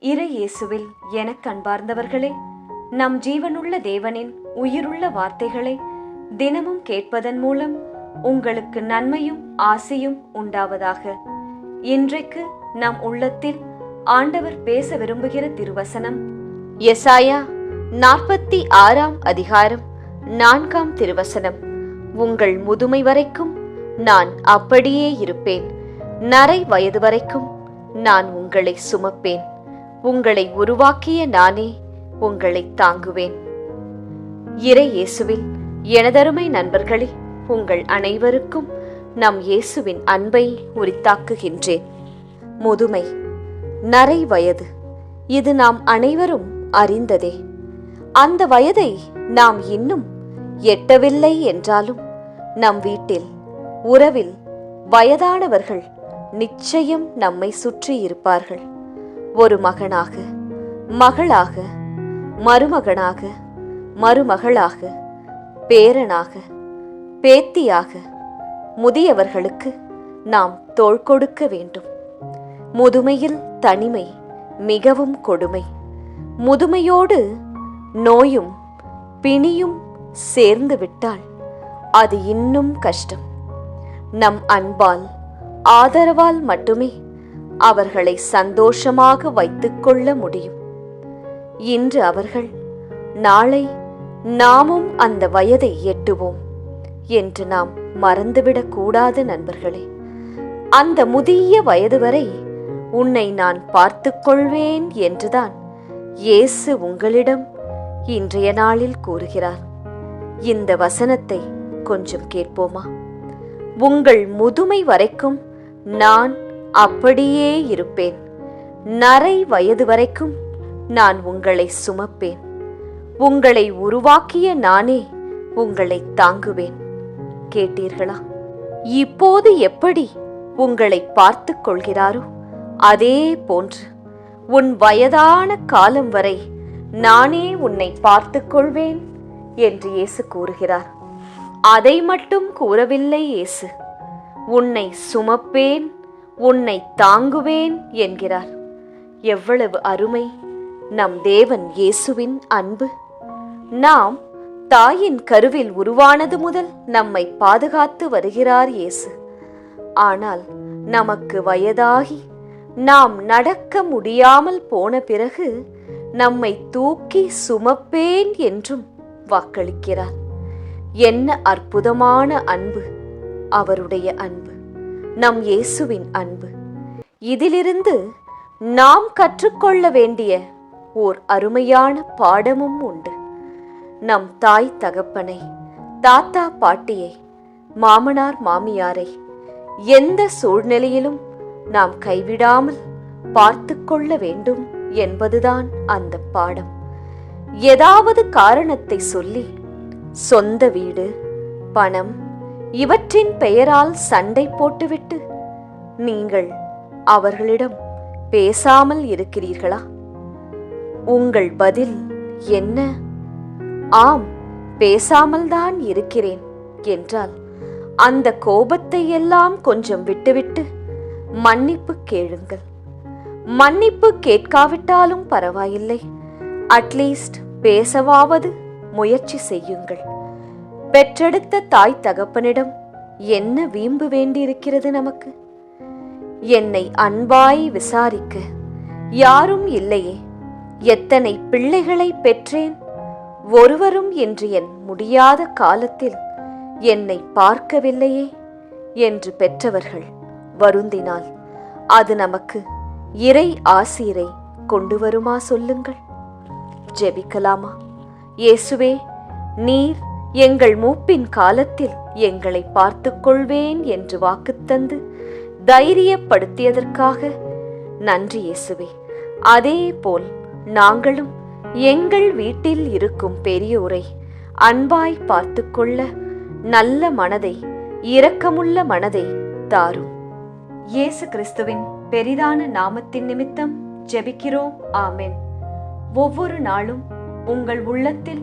இறை இயேசுவில் எனக் கண்பார்ந்தவர்களே நம் ஜீவனுள்ள தேவனின் உயிருள்ள வார்த்தைகளை தினமும் கேட்பதன் மூலம் உங்களுக்கு நன்மையும் ஆசையும் உண்டாவதாக. இன்றைக்கு நம் உள்ளத்தில் ஆண்டவர் பேச விரும்புகிற திருவசனம் எசாயா நாற்பத்தி ஆறாம் அதிகாரம் நான்காம் திருவசனம். உங்கள் முதுமை வரைக்கும் நான் அப்படியே இருப்பேன். நரை வயது வரைக்கும் நான் உங்களை சுமப்பேன். உங்களை உருவாக்கிய நானே உங்களை தாங்குவேன். இறை இயேசுவில் எனதருமை நண்பர்களே உங்கள் அனைவருக்கும் நம் இயேசுவின் அன்பை உரித்தாக்குகின்றேன். முதுமை நரை வயது இது நாம் அனைவரும் அறிந்ததே. அந்த வயதை நாம் இன்னும் எட்டவில்லை என்றாலும் நம் வீட்டில் உறவில் வயதானவர்கள் நிச்சயம் நம்மை சுற்றி இருப்பார்கள். ஒரு மகனாக மகளாக மருமகனாக மருமகளாக பேரனாக பேத்தியாக முதியவர்களுக்கு நாம் தோள் கொடுக்க வேண்டும். முதுமையில் தனிமை மிகவும் கொடுமை. முதுமையோடு நோயும் பிணியும் சேர்ந்து விட்டால் அது இன்னும் கஷ்டம். நம் அன்பால் ஆதரவால் மட்டுமே அவர்களை சந்தோஷமாக வைத்துக்கொள்ள முடியும். இன்று அவர்கள் நாளை நாமும் அந்த வயதை எட்டுவோம் என்று நாம் மறந்துவிடக் கூடாது நண்பர்களே. அந்த முதிய வயது வரை உன்னை நான் பார்த்துக்கொள்வேன் என்றுதான் இயேசு உங்களிடம் இன்றைய நாளில் கூறுகிறார். இந்த வசனத்தை கொஞ்சம் கேட்போமா? உங்கள் முதுமை வரைக்கும் நான் அப்படியே இருப்பேன். நரை வயது வரைக்கும் நான் உங்களை சுமப்பேன். உங்களை உருவாக்கிய நானே உங்களை தாங்குவேன். கேட்டீர்களா? இப்போது எப்படி உங்களை பார்த்து கொள்கிறாரோ அதே போன்று உன் வயதான காலம் வரை நானே உன்னை பார்த்து கொள்வேன் என்று இயேசு கூறுகிறார். அதை மட்டும் கூறவில்லை இயேசு. உன்னை சுமப்பேன் உன்னை தாங்குவேன் என்கிறார். எவ்வளவு அருமை. நம் தேவன் இயேசுவின் அன்பு. நாம் தாயின் கருவில் உருவானது முதல் நம்மை பாதுகாத்து வருகிறார் இயேசு. ஆனால் நமக்கு வயதாகி நாம் நடக்க முடியாமல் போன பிறகு நம்மை தூக்கி சுமப்பேன் என்றும் வாக்களிக்கிறார். என்ன அற்புதமான அன்பு. அவருடைய அன்பு. நம் இயேசுவின் அன்பு. இதிலிருந்து நாம் கற்றுக்கொள்ள வேண்டிய ஓர் அருமையான பாடமும் உண்டு. நம் தாய் தகப்பனை தாத்தா பாட்டியை மாமனார் மாமியாரை எந்த சூழ்நிலையிலும் நாம் கைவிடாமல் பார்த்து கொள்ள வேண்டும் என்பதுதான் அந்த பாடம். ஏதாவது காரணத்தை சொல்லி சொந்த வீடு பணம் இவற்றின் பெயரால் சண்டை போட்டுவிட்டு நீங்கள் அவர்களிடம் பேசாமல் இருக்கிறீர்களா? உங்கள் பதில் என்ன? ஆம் பேசாமல்தான் இருக்கிறேன் என்றால் அந்த கோபத்தை எல்லாம் கொஞ்சம் விட்டுவிட்டு மன்னிப்பு கேளுங்கள். மன்னிப்பு கேட்காவிட்டாலும் பரவாயில்லை. அட்லீஸ்ட் பேசவாவது முயற்சி செய்யுங்கள். பெற்றெடுத்த தாய் தகப்பனிடம் என்ன வீம்பு வேண்டியிருக்கிறது நமக்கு? என்னை அன்பாய் விசாரிக்க யாரும் இல்லையே. எத்தனை பிள்ளைகளை பெற்றேன்? ஒருவரும் என்று என் முடியாத காலத்தில் என்னை பார்க்கவில்லையே என்று பெற்றவர்கள் வருந்தினால் அது நமக்கு இறை ஆசீரை கொண்டு வருமா சொல்லுங்கள். ஜெபிக்கலாமா? இயேசுவே நீர் எங்கள் மூப்பின் காலத்தில் எங்களை பார்த்து கொள்வேன் என்று வாக்குத்தந்து தைரியப்படுத்தியதற்காக நன்றி இயேசுவே. அதே போல் நாங்களும் எங்கள் வீட்டில் இருக்கும் பெரியோரை அன்பாய் பார்த்து கொள்ள நல்ல மனதை இரக்கமுள்ள மனதை தாரும். இயேசு கிறிஸ்துவின் பெரிதான நாமத்தின் நிமித்தம் ஜெபிக்கிறோம். ஆமென். ஒவ்வொரு நாளும் உங்கள் உள்ளத்தில்